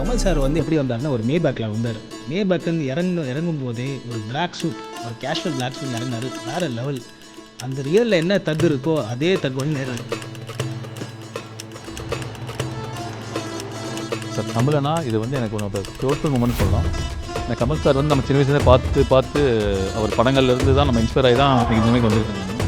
Kamal sir வந்து எப்படி வந்தாருன்னா ஒரு மே பேக்கில் வந்தார். மே பேக்குன்னு இறங்கு இறங்கும் போதே ஒரு பிளாக் சூட் ஒரு கேஷுவல் பிளாக் சூட் இறங்கினார். வேறு லெவல் அந்த ரியலில் என்ன தகு இருக்கோ அதே தகு வந்து நேரம் சார் தமிழனா இது வந்து எனக்கு ஒன்று ஆஃப் மூமெண்ட் சொல்லலாம். இந்த கமல் சார் வந்து நம்ம சின்ன வயசுலேருந்து பார்த்து பார்த்து அவர் படங்கள்லேருந்து தான் நம்ம இன்ஸ்பயர் ஆகி தான் இன்னைக்கு மாதிரி வந்திருக்கோம்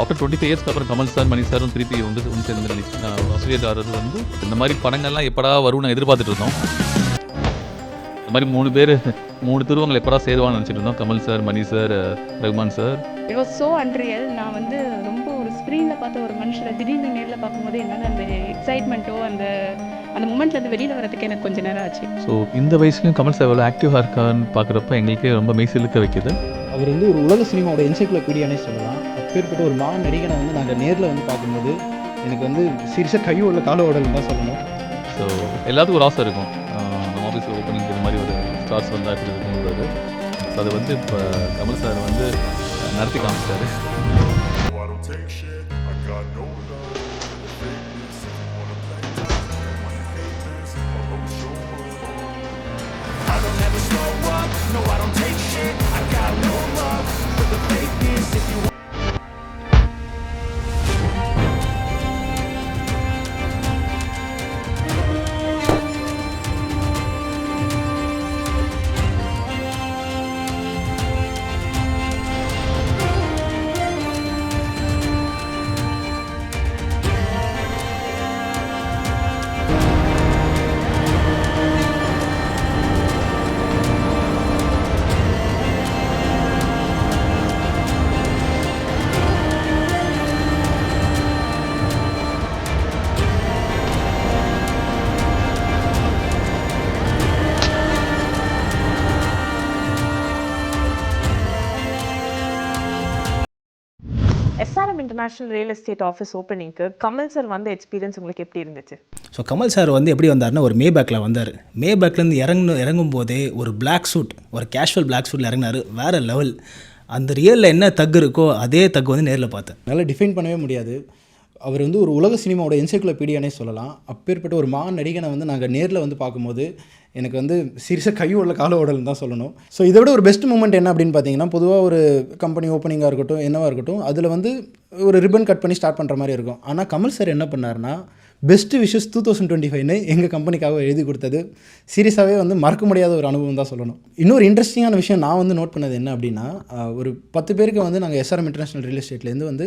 ஆஃப்டர் டுவெண்ட்டி ஃபைவ் இயர்ஸ்க்கு அப்புறம் கமல் சார் மணி சாரும் திருப்பி வந்து ஒன்று சேர்ந்து ஆகிறது வந்து இந்த மாதிரி படங்கள்லாம் எப்படா வரும்னு எதிர்பார்த்துட்டு இருந்தோம். இந்த மாதிரி மூணு பேர் மூணு துருவங்கள் எப்படா சேருவான்னு நினச்சிட்டு இருந்தோம். Kamal sir Mani sir Rahman sir. It was so unreal நான் வந்து ரொம்ப ஒரு ஸ்க்ரீனில் பார்த்த ஒரு மனுஷரை திடீர்னு நேரில் பார்க்கும்போது என்னால் அந்த எக்ஸைட்மெண்ட்டோ அந்த அந்த மூமெண்ட்லேருந்து வெளியில் வரதுக்கு எனக்கு கொஞ்சம் நேரம் ஆச்சு. ஸோ இந்த வயசுலையும் கமல் சார் எவ்வளோ ஆக்டிவாக இருக்கான்னு பார்க்குறப்ப எங்களுக்கே ரொம்ப மெய்சிலுக்க வைக்குது. அவர் வந்து ஒரு உலக சினிமாவோட என்சைக்ளோபீடியானே சொல்லலாம். அப்பேற்பட்ட ஒரு மா நடிகனை வந்து நாங்கள் நேரில் வந்து பார்க்கும்போது எனக்கு வந்து சீரியஸாக கை உள்ள கால ஓடல் தான் சொல்லணும். ஸோ எல்லாத்துக்கும் ஒரு ஆசை இருக்கும். நம்ம ஆஃபீஸ் ஓப்பனிங் இந்த மாதிரி ஒரு ஸ்டார்ஸ் வந்தால் எப்படி இருக்குங்கிறது ஸோ அது வந்து இப்போ கமல் சார் வந்து நடத்தி காமிச்சிட்டாரு slow up. No, I don't take shit. I got no love. For the fakeness. If you SRM International real estate office ஓப்பனிங்க்கு Kamal sir வந்த எக்ஸ்பீரியன்ஸ் உங்களுக்கு எப்படி இருந்துச்சு? ஸோ கமல் சார் வந்து எப்படி வந்தாருன்னா ஒரு மே பேக்கில் வந்தார். மே பேக்லேருந்து இறங்கு இறங்கும் போதே ஒரு பிளாக் சூட் ஒரு கேஷுவல் பிளாக் சூட்டில் இறங்கினாரு. வேறு லெவல் அந்த ரியலில் என்ன தகு இருக்கோ அதே தகு வந்து நேரில் பார்த்தேன். என்னால் டிஃபைன் பண்ணவே முடியாது. அவர் வந்து ஒரு உலக சினிமாவோட என்சைக்ளோபீடியானே சொல்லலாம். அப்பேற்பட்ட ஒரு மா நடிகனை வந்து நாங்கள் நேரில் வந்து பார்க்கும்போது எனக்கு வந்து சீரியஸாக கை உள்ள கால ஓடல் தான் சொல்லணும். ஸோ இதை விட ஒரு பெஸ்ட் மூமெண்ட் என்ன அப்படின்னு பார்த்தீங்கன்னா பொதுவாக ஒரு கம்பெனி ஓப்பனிங்காக இருக்கட்டும் என்னவாக இருக்கட்டும் அதில் வந்து ஒரு ரிப்பன் கட் பண்ணி ஸ்டார்ட் பண்ணுற மாதிரி இருக்கும். ஆனால் கமல் சார் என்ன பண்ணாருன்னா best wishes two thousand twenty ஃபைவ்னு எங்கள் கம்பெனிக்காக எழுதி கொடுத்தது. சீரியஸாகவே வந்து மறக்க முடியாத ஒரு அனுபவம் தான் சொல்லணும். இன்னொரு இன்ட்ரெஸ்டிங்கான விஷயம் நான் வந்து நோட் பண்ணது என்ன அப்படின்னா ஒரு பத்து பேருக்கு வந்து நாங்கள் எஸ்ஆர்எம் இன்டர்நேஷனல் ரியல் எஸ்டேட்லேருந்து வந்து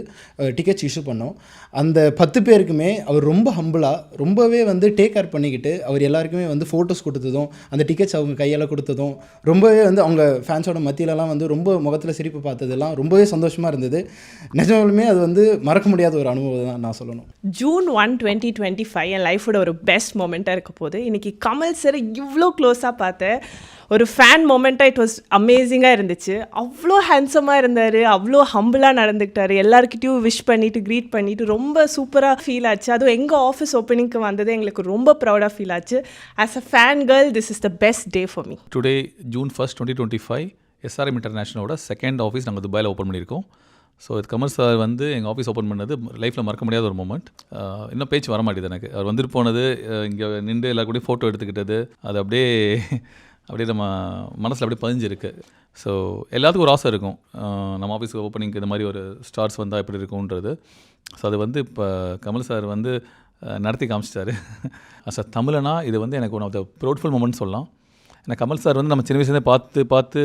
டிக்கெட்ஸ் இஷ்யூ பண்ணோம். அந்த பத்து பேருக்குமே அவர் ரொம்ப ஹம்பிளாக ரொம்பவே வந்து டேக் கேர் பண்ணிக்கிட்டு அவர் எல்லாருக்குமே வந்து ஃபோட்டோஸ் கொடுத்ததும் அந்த டிக்கெட்ஸ் அவங்க கையால் கொடுத்ததும் ரொம்பவே வந்து அவங்க ஃபேன்ஸோட மத்தியிலலாம் வந்து ரொம்ப முகத்தில் சிரிப்பு பார்த்ததெல்லாம் ரொம்பவே சந்தோஷமாக இருந்தது. நிஜமாலுமே அது வந்து மறக்க முடியாத ஒரு அனுபவம் தான் நான் சொல்லணும். June one twenty twenty five என் லைஃபோட ஒரு பெஸ்ட் மூமெண்ட்டாக இருக்க போது இன்றைக்கி கமல் சார் இவ்வளோ க்ளோஸாக பார்த்தேன் ஒரு ஃபேன் மூமெண்ட்டாக இட் வாஸ் அமேசிங்காக இருந்துச்சு. அவ்வளோ ஹேண்ட்ஸமாக இருந்தார் அவ்வளோ ஹம்பிளாக நடந்துக்கிட்டார். எல்லாருக்கிட்டையும் விஷ் பண்ணிவிட்டு க்ரீட் பண்ணிவிட்டு ரொம்ப சூப்பராக ஃபீல் ஆச்சு. அதுவும் எங்கள் ஆஃபீஸ் ஓப்பனிங்க்கு வந்தது எங்களுக்கு ரொம்ப ப்ரௌடாக ஃபீல் ஆச்சு. As a fan girl this is the best day for me today June first twenty twenty five SRM இன்டர்நேஷனலோட second office நாங்கள் துபாயில் ஓப்பன் பண்ணியிருக்கோம். ஸோ இது கமல் சார் வந்து எங்கள் ஆஃபீஸ் ஓப்பன் பண்ணது லைஃப்பில் மறக்க முடியாத ஒரு மூமெண்ட் இன்னும் பேச்சு வர மாட்டேது எனக்கு. அவர் வந்துட்டு போனது இங்கே நின்று எல்லா கூடயும் ஃபோட்டோ எடுத்துக்கிட்டது. அது அப்படியே அப்படியே நம்ம மனசில் அப்படியே பதிஞ்சிருக்கு. ஸோ எல்லாத்துக்கும் ஒரு ஆசை இருக்கும். நம்ம ஆஃபீஸ் ஓப்பனிங்க்கு இந்த மாதிரி ஒரு ஸ்டார்ஸ் வந்தால் எப்படி இருக்கும்ன்றது. ஸோ அது வந்து இப்போ கமல் சார் வந்து நடத்தி காமிச்சிட்டாரு. சார் தமிழனா இது வந்து எனக்கு one of the proudful moment சொல்லலாம். ஏன்னா கமல் சார் வந்து நம்ம சின்ன வயசுலேருந்து பார்த்து பார்த்து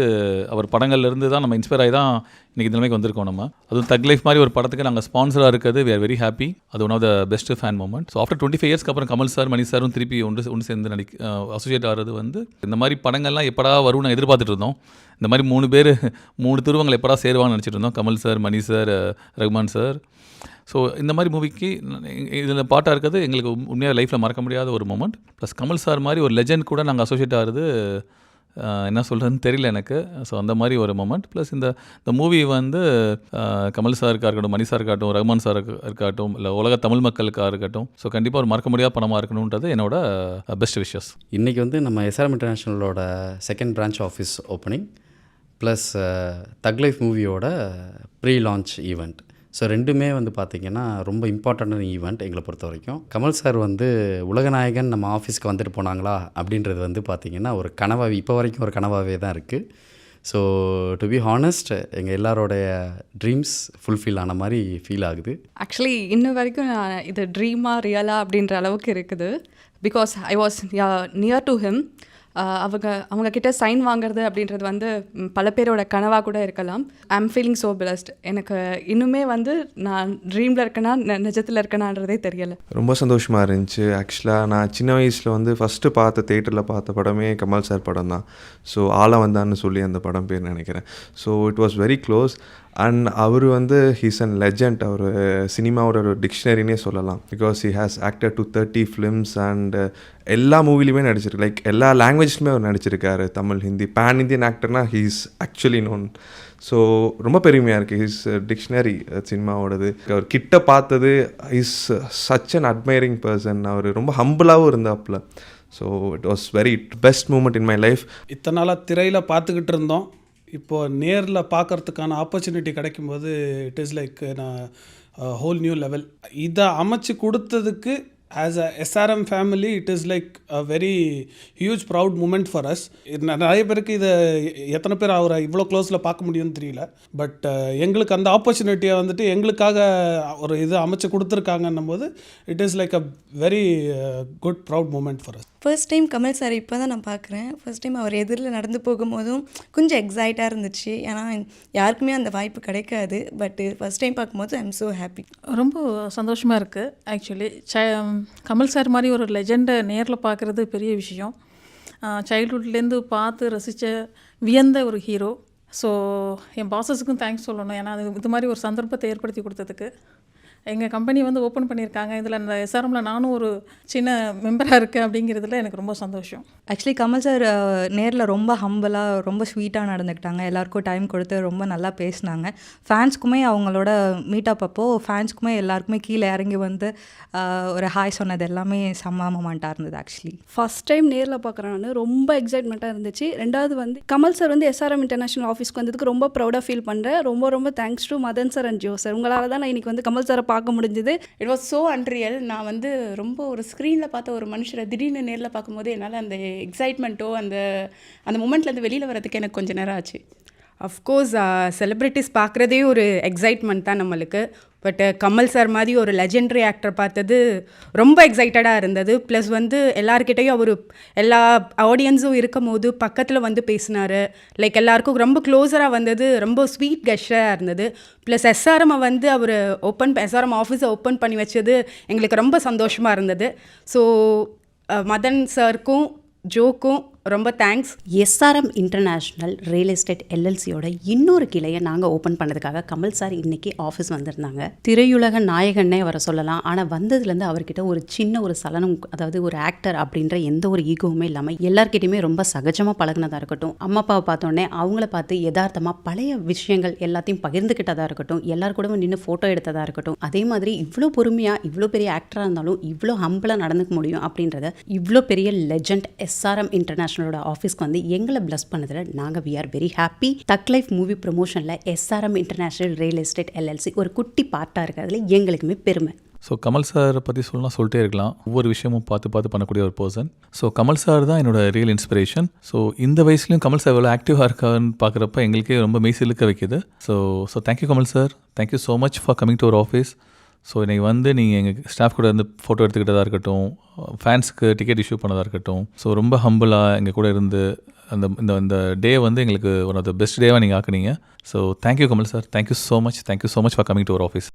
அவர் படங்கள்லேருந்து தான் நம்ம இன்ஸ்பயர் ஆகி தான் இன்றைக்கி நிலைமைக்கு வந்திருக்கோம் நம்ம. அதுவும் தக் லைஃப் மாதிரி ஒரு படத்துக்கு நாங்கள் ஸ்பான்சராக இருக்கிறது வி ஆர் வெரி ஹாப்பி அது one of the best fan moment so after twenty five இயர்ஸ்க்கு அப்புறம் கமல் சார் மணி சாரும் திருப்பி ஒன்று ஒன்று சேர்ந்து நடி அசோசியேட் ஆகிறது வந்து இந்த மாதிரி படங்கள்லாம் எப்படா வரும்னு எதிர்பார்த்துட்டு இருந்தோம். இந்த மாதிரி மூணு பேர் மூணு திருவங்களை எப்படா சேருவான்னு நினச்சிட்டு இருந்தோம். Kamal sir Mani sir Rahman sir. So இந்த மாதிரி மூவிக்கு இதில் பாட்டாக இருக்கிறது எங்களுக்கு உண்மையாக லைஃப்பில் மறக்க முடியாத ஒரு மூமெண்ட் ப்ளஸ் கமல் சார் மாதிரி ஒரு லெஜண்ட் கூட நாங்கள் அசோசியேட் ஆகிறது என்ன சொல்கிறதுன்னு தெரியல எனக்கு. ஸோ அந்த மாதிரி ஒரு மூமெண்ட் ப்ளஸ் இந்த இந்த மூவி வந்து கமல் சாருக்காக இருக்கட்டும் மணி சார் இருக்கட்டும் ரகுமான் சார் இருக்கட்டும் இல்லை உலக தமிழ் மக்களுக்காக இருக்கட்டும். ஸோ கண்டிப்பாக ஒரு மறக்க முடியாத படமாக இருக்கணுன்றது என்னோட பெஸ்ட் விஷஸ் இன்றைக்கி வந்து நம்ம SRM இன்டர்நேஷ்னலோட second branch office opening plus Thug Life மூவியோட ப்ரீ லான்ச் ஈவெண்ட் ஸோ ரெண்டுமே வந்து பார்த்திங்கன்னா ரொம்ப இம்பார்ட்டண்டான ஈவெண்ட் எங்களை பொறுத்த வரைக்கும். கமல் சார் வந்து உலகநாயகன் நம்ம ஆஃபீஸ்க்கு வந்துட்டு போனாங்களா? அப்படின்றது வந்து பார்த்திங்கன்னா ஒரு கனவாக இப்போ வரைக்கும் ஒரு கனவாகவே தான் இருக்குது ஸோ டு பி ஹானஸ்ட் எங்கள் எல்லாரோடைய ட்ரீம்ஸ் ஃபுல்ஃபில் ஆன மாதிரி ஃபீல் ஆகுது. ஆக்சுவலி இன்ன வரைக்கும் நான் இது ட்ரீமாக ரியலாக அப்படின்ற அளவுக்கு இருக்குது. Because I was near to him அவங்க அவங்க கிட்ட சைன் வாங்குறது அப்படின்றது வந்து பல பேரோட கனவாக கூட இருக்கலாம். I am feeling so blessed எனக்கு இன்னுமே வந்து நான் ட்ரீமில் இருக்கேனா நிஜத்தில் இருக்கேனான்றதே தெரியலை. ரொம்ப சந்தோஷமாக இருந்துச்சு. ஆக்சுவலாக நான் சின்ன வயசில் வந்து ஃபஸ்ட்டு பார்த்த தேட்டரில் பார்த்த படமே கமல் சார் படம் தான். ஸோ ஆள வந்தான்னு சொல்லி அந்த படம் பேர் நினைக்கிறேன். So it was very close and அவர் வந்து ஹீஸ் அண்ட் லெஜண்ட் அவர் சினிமாவோட ஒரு டிக்ஷனரினே சொல்லலாம். Because he has actor to thirty films and எல்லா மூவிலையுமே நடிச்சிருக்கு லைக் எல்லா லாங்குவேஜ்லையுமே அவர் நடிச்சிருக்காரு. தமிழ் ஹிந்தி. பேன் இந்தியன் ஆக்டர்னா ஹீஸ் ஆக்சுவலி நோன் ஸோ ரொம்ப பெருமையாக இருக்குது ஹிஸ் டிக்ஷனரி uh, uh, சினிமாவோடது. அவர் கிட்ட பார்த்தது is such an admiring person அவர் ரொம்ப ஹம்பிளாகவும் இருந்தாப்புல. So it was very best moment in my life இத்தனை நாளாக திரையில் பார்த்துக்கிட்டு இருந்தோம். இப்போ நேரில் பார்க்கறதுக்கான ஆப்பர்ச்சுனிட்டி கிடைக்கும்போது இட் இஸ் லைக் நான் ஹோல் நியூ லெவல் இதை அமைச்சு கொடுத்ததுக்கு as a SRM family it is like a very huge proud moment for us நிறைய பேருக்கு இதை எத்தனை பேர் அவரை இவ்வளோ க்ளோஸில் பார்க்க முடியும்னு தெரியல. பட் uh, எங்களுக்கு அந்த ஆப்பர்ச்சுனிட்டியை வந்துட்டு எங்களுக்காக ஒரு இது அமைச்சு கொடுத்துருக்காங்கன்னும் போது it is like a very good proud moment for us first time Kamal sir இப்போ தான் நான் பார்க்குறேன் ஃபர்ஸ்ட் டைம் அவர் எதிரில் நடந்து போகும்போதும் கொஞ்சம் எக்ஸைட்டாக இருந்துச்சு. ஏன்னா யாருக்குமே அந்த வாய்ப்பு கிடைக்காது. பட்டு ஃபர்ஸ்ட் டைம் பார்க்கும்போது ஐ எம் ஸோ ஹாப்பி ரொம்ப சந்தோஷமாக இருக்குது ஆக்சுவலி ச கமல் சார் மாதிரி ஒரு லெஜெண்டை நேரில் பார்க்குறது பெரிய விஷயம். சைல்ட்ஹுட்லேருந்து பார்த்து ரசித்த வியந்த ஒரு ஹீரோ ஸோ என் பாசஸுக்கும் தேங்க்ஸ் சொல்லணும். ஏன்னா அது இது மாதிரி ஒரு சந்தர்ப்பத்தை ஏற்படுத்தி கொடுத்ததுக்கு. எங்கள் கம்பெனி வந்து ஓப்பன் பண்ணியிருக்காங்க. இதில் இந்த எஸ்ஆர்எம்ல நானும் ஒரு சின்ன மெம்பராக இருக்கேன் அப்படிங்கிறதுல எனக்கு ரொம்ப சந்தோஷம். ஆக்சுவலி கமல் சார் நேரில் ரொம்ப ஹம்பலாக ரொம்ப ஸ்வீட்டாக நடந்துக்கிட்டாங்க. எல்லாருக்கும் டைம் கொடுத்து ரொம்ப நல்லா பேசினாங்க. ஃபேன்ஸ்க்குமே அவங்களோட மீட்டப் அப்போ ஃபேன்ஸ்க்குமே எல்லாருக்குமே கீழே இறங்கி வந்து ஒரு ஹாய் சொன்னது எல்லாமே செம்ம மொமெண்ட்டாக இருந்தது ஆக்சுவலி ஃபஸ்ட் டைம் நேரில் பார்க்குறேன் நான். ரொம்ப எக்ஸைட்மெண்ட்டாக இருந்துச்சு. ரெண்டாவது வந்து கமல் சார் வந்து எஸ்ஆர்எம் இன்டர்நேஷனல் ஆஃபீஸ்க்கு வந்ததுக்கு ரொம்ப ப்ரௌடாக ஃபீல் பண்ணுறேன் ரொம்ப ரொம்ப thanks to Madan sir and Jo sir உங்களால் தான் நான் இன்னைக்கு வந்து கமல் சாரை பார்க்க முடிஞ்சது. இட் வாஸ் ஸோ அன்ரியல் நான் வந்து ரொம்ப ஒரு ஸ்க்ரீனில் பார்த்த ஒரு மனுஷரை திடீர்னு நேரில் பார்க்கும்போது என்னால் அந்த எக்ஸைட்மெண்ட்டோ அந்த அந்த மூமெண்ட்லேருந்து வெளியில் வரதுக்கு எனக்கு கொஞ்சம் நேரம் ஆச்சு. அஃப்கோர்ஸ் செலிப்ரிட்டிஸ் பார்க்குறதே ஒரு எக்ஸைட்மெண்ட் தான் நம்மளுக்கு. பட் uh, கமல் சார் மாதிரி ஒரு லெஜெண்டரி ஆக்டர் பார்த்தது ரொம்ப எக்ஸைட்டடாக இருந்தது. ப்ளஸ் வந்து எல்லாருக்கிட்டையும் அவர் எல்லா ஆடியன்ஸும் இருக்கும் போது பக்கத்தில் வந்து பேசினார். லைக் எல்லாருக்கும் ரொம்ப க்ளோஸராக வந்தது ரொம்ப ஸ்வீட் கெஸ்டராக இருந்தது. ப்ளஸ் எஸ்ஆர்எம்மை வந்து அவர் ஓப்பன் எஸ்ஆர்எம் ஆஃபீஸை ஓப்பன் பண்ணி வச்சது எங்களுக்கு ரொம்ப சந்தோஷமாக இருந்தது. ஸோ uh, மதன் சாருக்கும் ஜோக்கும் ரொம்ப thanks SRM International real estate எல்எல்சியோட இன்னொரு கிளையை நாங்கள் ஓப்பன் பண்ணதுக்காக கமல் சார் இன்னைக்கு ஆஃபீஸ் வந்திருந்தாங்க. திரையுலக நாயகன்னே வர சொல்லலாம். ஆனால் வந்ததுலேருந்து அவர்கிட்ட ஒரு சின்ன ஒரு சலனம் அதாவது ஒரு ஆக்டர் அப்படின்ற எந்த ஒரு ஈகோவுமே இல்லாமல் எல்லார்கிட்டையுமே ரொம்ப சகஜமாக பழகுனதாக இருக்கட்டும். அம்மா அப்பாவை பார்த்தோன்னே அவங்கள பார்த்து யதார்த்தமாக பழைய விஷயங்கள் எல்லாத்தையும் பகிர்ந்துக்கிட்டதாக இருக்கட்டும். எல்லார் கூடவும் நின்று ஃபோட்டோ எடுத்ததாக இருக்கட்டும். அதே மாதிரி இவ்வளோ பொறுமையாக இவ்வளோ பெரிய ஆக்டராக இருந்தாலும் இவ்வளோ ஹம்பிளாக நடந்துக்க முடியும் அப்படின்றத இவ்வளோ பெரிய லெஜண்ட் எஸ்ஆர்எம் இன்டர்நேஷனலோட ஆஃபீஸ்க்கு வந்து எங்களை ப்ளஸ் பண்ணதில் நாங்கள் we are very happy Thug Life movie ப்ரொமோஷனில் SRM International real estate LLC ஒரு குட்டி பார்ட்டாக இருக்கிறதுல எங்களுக்குமே பெருமை. ஸோ கமல் சாரை பற்றி சொல்லலாம் சொல்லிட்டே இருக்கலாம். ஒவ்வொரு விஷயமும் பார்த்து பார்த்து பண்ணக்கூடிய ஒரு பர்சன் ஸோ கமல் சார் தான் என்னோட ரியல் இன்ஸ்பிரேஷன் ஸோ இந்த வயசுலையும் கமல் சார் எவ்வளோ ஆக்டிவாக இருக்கான்னு பார்க்குறப்ப எங்களுக்கே ரொம்ப மெய் வைக்கிது. வைக்குது so so thank you Kamal sir thank you so much for coming to our office so இன்றைக்கி வந்து நீங்கள் எங்கள் ஸ்டாஃப் கூட இருந்து ஃபோட்டோ எடுத்துக்கிட்டதாக இருக்கட்டும் ஃபேன்ஸ்க்கு டிக்கெட் இஷ்யூ பண்ணதாக இருக்கட்டும் ஸோ ரொம்ப ஹம்பிளாக எங்கள் கூட இருந்து அந்த இந்த இந்த டே வந்து எங்களுக்கு ஒன் ஆஃப் த பெஸ்ட் டேவாக நீங்கள் ஆக்குனீங்க. So thank you Kamal sir thank you so much thank you so much for coming to our office